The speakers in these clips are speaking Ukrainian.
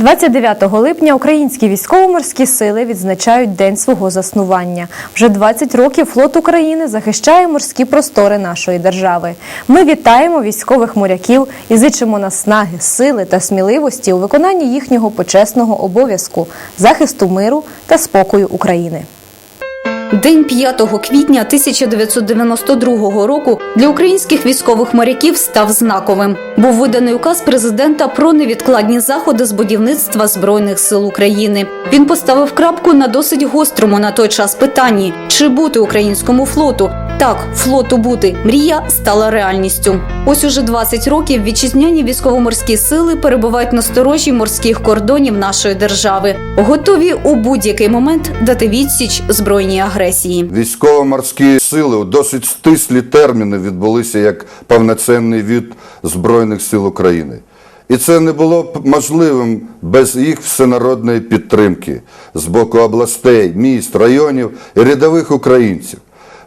29 липня українські військово-морські сили відзначають день свого заснування. Вже 20 років флот України захищає морські простори нашої держави. Ми вітаємо військових моряків і зичимо наснаги, сили та сміливості у виконанні їхнього почесного обов'язку захисту миру та спокою України. День 5 квітня 1992 року для українських військових моряків став знаковим. Був виданий указ президента про невідкладні заходи з будівництва збройних сил України. Він поставив крапку на досить гострому на той час питанні: чи бути українському флоту. Так, флоту бути мрія стала реальністю. Ось уже 20 років вітчизняні військово-морські сили перебувають на сторожі морських кордонів нашої держави, готові у будь-який момент дати відсіч збройній агресії. Військово-морські сили у досить стислі терміни відбулися як повноцінний від Збройних сил України. І це не було б можливим без їх всенародної підтримки з боку областей, міст, районів і рядових українців.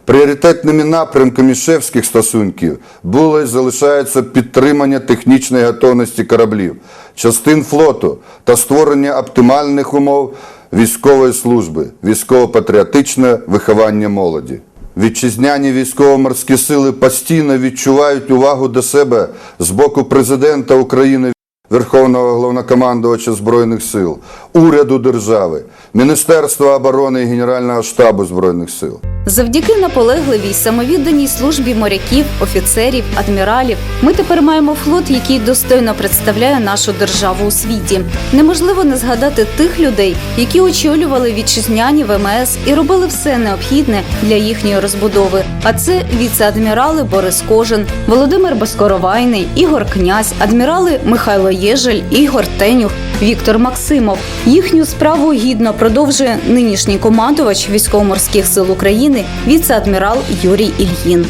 Пріоритетними напрямками шефських стосунків було і залишається підтримання технічної готовності кораблів, частин флоту та створення оптимальних умов військової служби, військово-патріотичне виховання молоді. Вітчизняні військово-морські сили постійно відчувають увагу до себе з боку президента України Верховного головнокомандувача Збройних сил, уряду держави, Міністерства оборони і Генерального штабу Збройних сил. Завдяки наполегливій самовідданій службі моряків, офіцерів, адміралів, ми тепер маємо флот, який достойно представляє нашу державу у світі. Неможливо не згадати тих людей, які очолювали вітчизняні ВМС і робили все необхідне для їхньої розбудови. А це віце-адмірали Борис Кожин, Володимир Баскоровайний, Ігор Князь, адмірали Михайло Єжель, Ігор Тенюх, Віктор Максимов. Їхню справу гідно продовжує нинішній командувач військово-морських сил України, віце-адмірал Юрій Ільїн.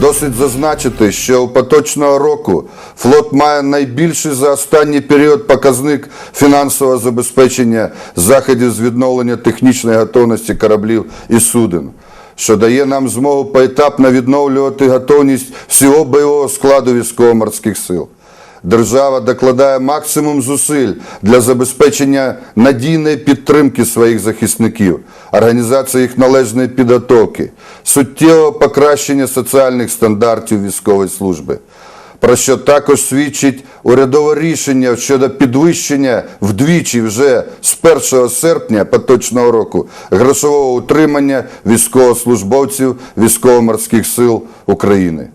Досить зазначити, що поточного року флот має найбільший за останній період показник фінансового забезпечення заходів з відновлення технічної готовності кораблів і суден, що дає нам змогу поетапно відновлювати готовність всього бойового складу військово-морських сил. Держава докладає максимум зусиль для забезпечення надійної підтримки своїх захисників, організації їх належної підготовки, суттєвого покращення соціальних стандартів військової служби. Про що також свідчить урядове рішення щодо підвищення вдвічі вже з 1 серпня поточного року грошового утримання військовослужбовців військово-морських сил України.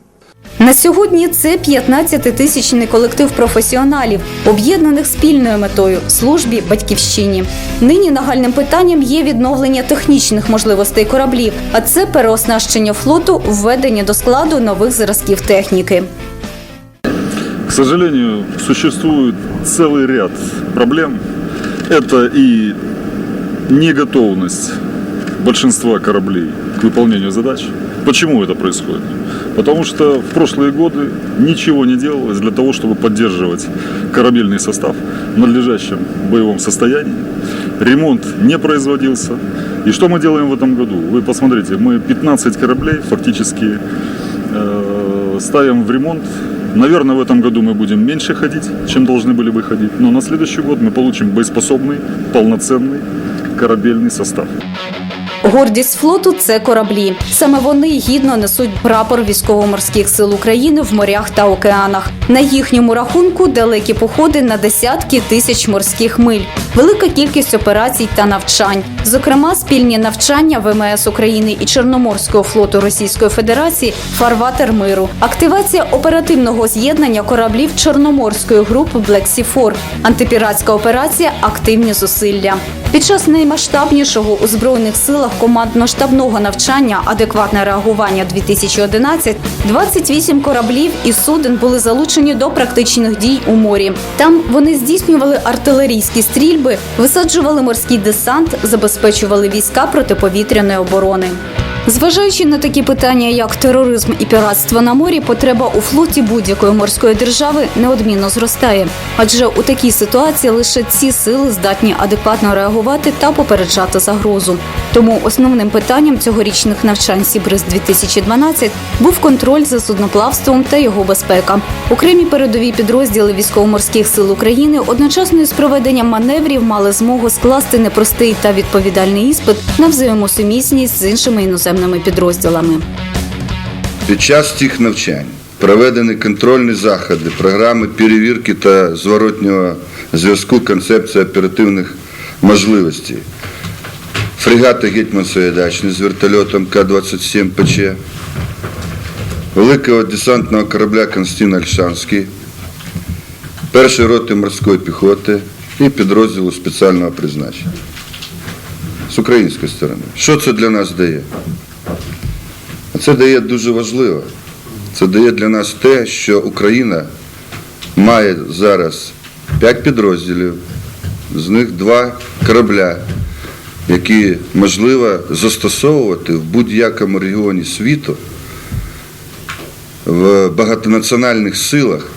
На сьогодні це 15-тисячний колектив професіоналів, об'єднаних спільною метою службі батьківщині. Нині нагальним питанням є відновлення технічних можливостей кораблів, а це переоснащення флоту, введення до складу нових зразків техніки. К сожалению, существует целый ряд проблем. Это и неготовность большинства кораблей к выполнению задач. Почему это происходит? Потому что в прошлые годы ничего не делалось для того, чтобы поддерживать корабельный состав в надлежащем боевом состоянии. Ремонт не производился. И что мы делаем в этом году? Вы посмотрите, мы 15 кораблей фактически э, ставим в ремонт. Наверное, в этом году мы будем меньше ходить, чем должны были бы ходить. Но на следующий год мы получим боеспособный, полноценный корабельный состав. Гордість флоту це кораблі. Саме вони гідно несуть прапор військово-морських сил України в морях та океанах. На їхньому рахунку далекі походи на десятки тисяч морських миль, велика кількість операцій та навчань. Зокрема, спільні навчання ВМС України і Чорноморського флоту Російської Федерації Фарватер миру, активація оперативного з'єднання кораблів Чорноморської групи Black Sea 4 антипіратська операція Активні зусилля. Під час наймасштабнішого у збройних силах командно-штабного навчання адекватне реагування 2011 28 кораблів і суден були залучені до практичних дій у морі. Там вони здійснювали артилерійські стрільби, висаджували морський десант, забезпечували війська протиповітряної оборони. Зважаючи на такі питання, як тероризм і піратство на морі, потреба у флоті будь-якої морської держави неодмінно зростає. Адже у такій ситуації лише ці сили здатні адекватно реагувати та попереджати загрозу. Тому основним питанням цьогорічних навчань Сібриз 2012 був контроль за судноплавством та його безпека. Окремі передові підрозділи військово-морських сил України одночасно із проведенням маневрів мали змогу скласти непростий та відповідальний іспит на взаємосумісність з іншими іноземними підрозділами. Під час цих навчань проведені контрольні заходи, програми перевірки та зворотнього зв'язку концепції оперативних можливостей. Фрегати Гетьман Саєдачний з вертольотом К-27 ПЧ, великого десантного корабля Константин Альшанський, першої роти морської піхоти і підрозділу спеціального призначення. З української сторони. Що це для нас дає? Це дає дуже важливо. Це дає для нас те, що Україна має зараз п'ять підрозділів, з них два корабля, які можливо застосовувати в будь-якому регіоні світу в багатонаціональних силах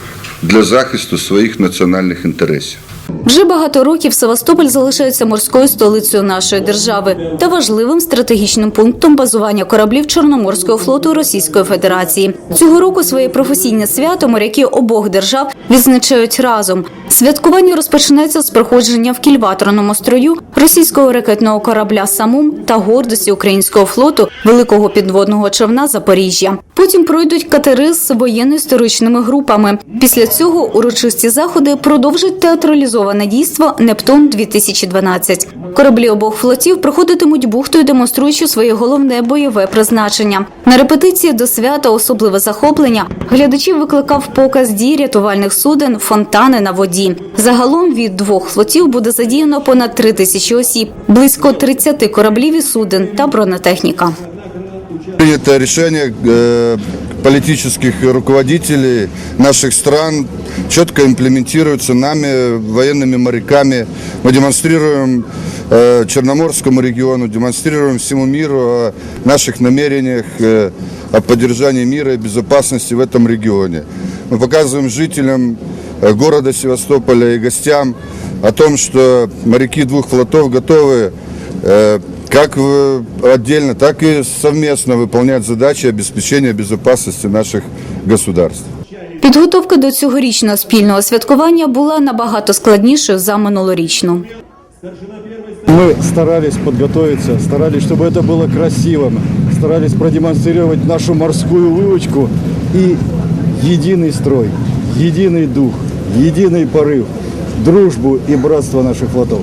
для захисту своїх національних інтересів. Вже багато років Севастополь залишається морською столицею нашої держави та важливим стратегічним пунктом базування кораблів Чорноморського флоту Російської Федерації. Цього року своє професійне свято моряки обох держав відзначають разом. Святкування розпочнеться з проходження в кільваторному строю російського ракетного корабля Самум та гордості українського флоту великого підводного човна Запоріжжя. Потім пройдуть катери з воєнно-історичними групами. Після цього урочисті заходи продовжить театралізоване дійство Нептун 2012 Кораблі обох флотів проходитимуть бухтою, демонструючи своє головне бойове призначення. На репетиції до свята особливе захоплення глядачів викликав показ дій рятувальних суден, фонтани на воді. Загалом від двох флотів буде задіяно понад три тисячі осіб, близько 30 кораблів і суден та бронетехніка. Принято решение э, политических руководителей наших стран четко имплементируется нами, военными моряками. Мы демонстрируем э, Черноморскому региону, демонстрируем всему миру о наших намерениях э, о поддержании мира и безопасности в этом регионе. Мы показываем жителям э, города Севастополя и гостям о том, что моряки двух флотов готовы э, как в- отдельно, так и совместно выполнять задачи обеспечения безопасности наших государств. Підготовка до цьогорічного спільного святкування була набагато складнішою за минулорічну. Мы старались подготовиться, старались, чтобы это было красивым, старались продемонстрировать нашу морскую выучку и единый строй, единый дух, единый порыв, дружбу и братство наших флотов.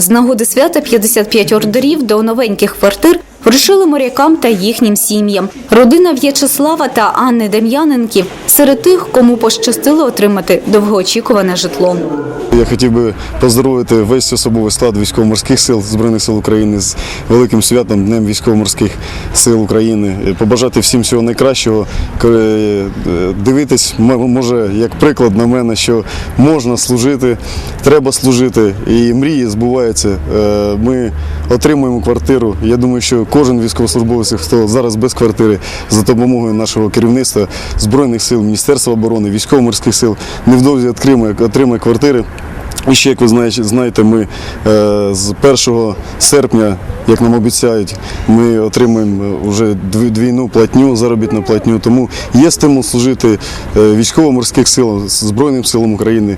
З нагоди свята 55 ордерів до новеньких квартир вручили морякам та їхнім сім'ям. Родина В'ячеслава та Анни Дем'яненків серед тих, кому пощастило отримати довгоочікуване житло. Я хотів би поздоровити весь особовий склад військово-морських сил Збройних сил України з великим святом Днем військово-морських сил України. Побажати всім всього найкращого. Е, Дивитись, може, як приклад на мене, що можна служити, треба служити, і мрії збуваються. Е, Ми отримуємо квартиру. Я думаю, що кожен військовослужбовець, хто зараз без квартири, за допомогою нашого керівництва Збройних сил, Міністерства оборони, військово-морських сил, невдовзі отримає, отримає квартири. І ще, як ви знаєте, знаєте, ми е, з 1 серпня, як нам обіцяють, ми отримуємо вже дві- двійну платню, заробітну платню. Тому є стимул служити е, військово-морських сил, Збройним силам України.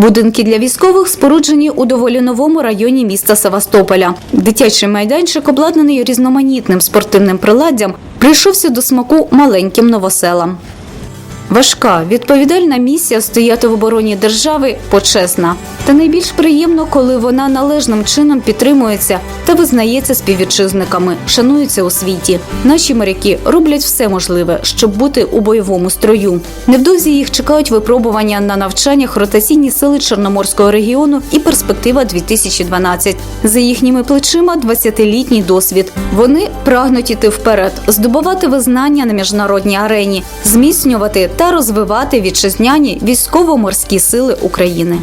Будинки для військових споруджені у доволі новому районі міста Севастополя. Дитячий майданчик, обладнаний різноманітним спортивним приладдям, прийшовся до смаку маленьким новоселам. Важка, відповідальна місія стояти в обороні держави почесна. Та найбільш приємно, коли вона належним чином підтримується та визнається співвітчизниками, шанується у світі. Наші моряки роблять все можливе, щоб бути у бойовому строю. Невдовзі їх чекають випробування на навчаннях ротаційні сили Чорноморського регіону і перспектива 2012. За їхніми плечима 20-літній досвід. Вони прагнуть іти вперед, здобувати визнання на міжнародній арені, зміцнювати та розвивати вітчизняні військово-морські сили України.